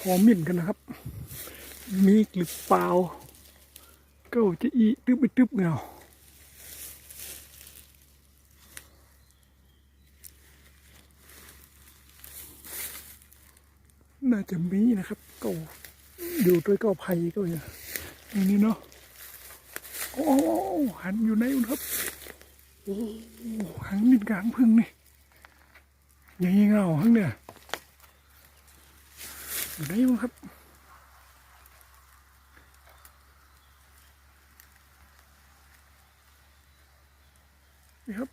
พอมิ่นกันนะครับ มีหรือเปล่าก็จะอีตึบไปตึบเงาน่าจะมีนะครับก็อยู่ด้วยก็ภัยก็อย่างอย่างนี้เนาะโอ้หันอยู่ไหนครับโอ้หังนินกลางพึ่งนี่ยังเงาหังเนี่ย อยู่ไหนมั้งครับนี่ครับ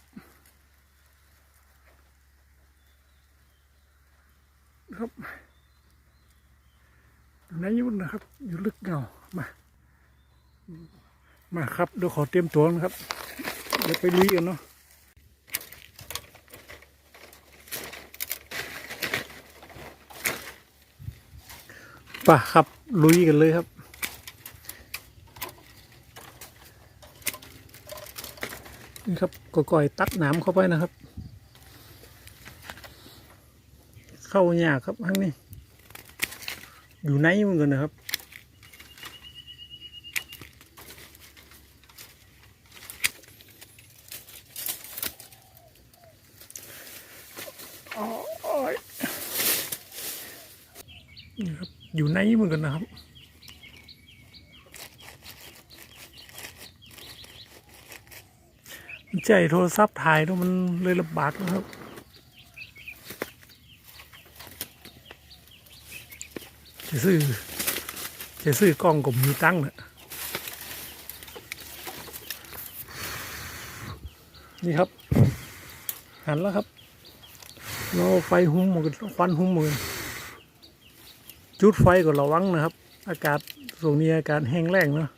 นะครับอยู่ในยุ่นะครับ อยู่ลึกเงามา มาครับเดี๋ยวขอเตรียมตัวนะครับ เดี๋ยวไปลุยกันเนาะ ป่ะครับ ลุยกันเลยครับ นี่ครับก่อยตัดหน้ำเข้าไปนะครับ เข้ายากครับทั้งนี้ อยู่ในเหมือนกันนะครับอ๋อยนี่ครับ อยู่ในเหมือนกันนะครับ ใจโทรศัพท์ถ่ายแล้วมันเลยลำบากนะครับจะซื้อจะซื้อกล้องก็มีตั้งนะนี่ครับ หันแล้วครับเราไฟหุ้มหมดควันหุ้มหมด จุดไฟก็ระวังนะครับ อากาศช่วงนี้อากาศแห้งแล้งเนาะ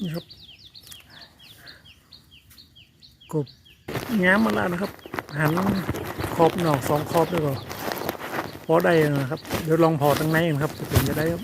นี่ครับกบง้มมาแล้วนะครับ หันขอบนอกสองขอบด้วยก็พอได้นะครับ เดี๋ยวลองพอตั้งในกันครับถึงจะได้ครับ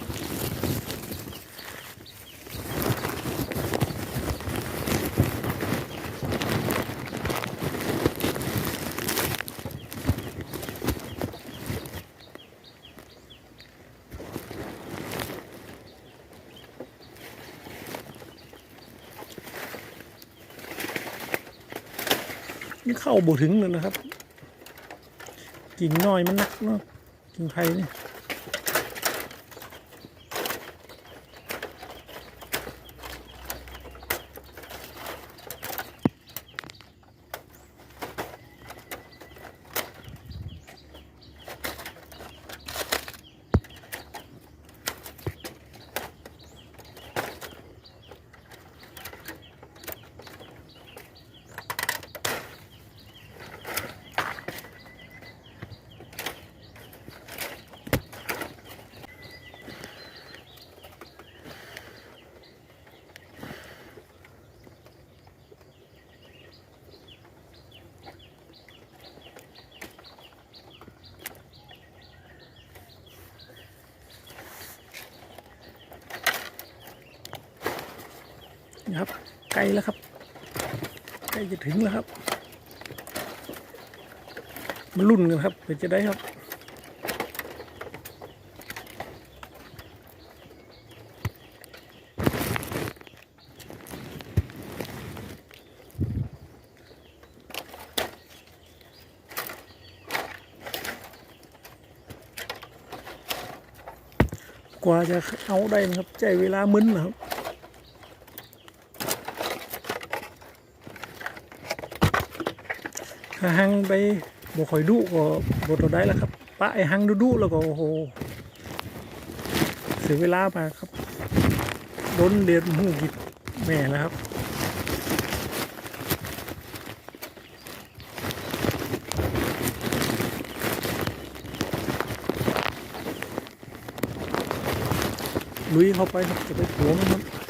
นี่เข้าบ่ถึงเลยนะครับ กิ่งน้อยมันนักเนาะกิ่งไผ่นี่ นะครับใกล้แล้วครับ ใกล้จะถึงแล้วครับ มาลุ้นกันครับเพื่อจะได้ครับกว่าจะเอาได้นะครับใจเวลามึนนะครับ ถ้าหังไปบ่ค่อยดุก็บ่ตัวได้แล้วครับปะไอ้หังดุๆแล้วก็โอ้โหเสียเวลามาครับโดนเดือดหูกิดแม่แล้วครับลุยเข้าไปครับจะไปหัวมันครับ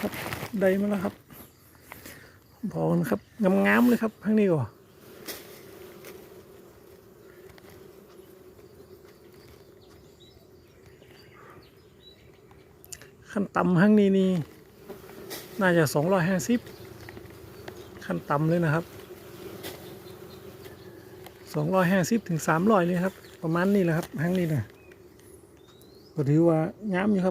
ครับได้มาแล้วครับพอนะครับงามๆเลยครับข้างนี้ก็ขั้นต่ำข้างนี้นี่น่าจะสองร้อยห้าสิบขั้นต่ำเลยนะครับสองร้อยห้าสิบถึงสามร้อยเลยครับ ประมาณนี้แหละครับข้างนี้นะก็ถือว่างามอยู่ครับ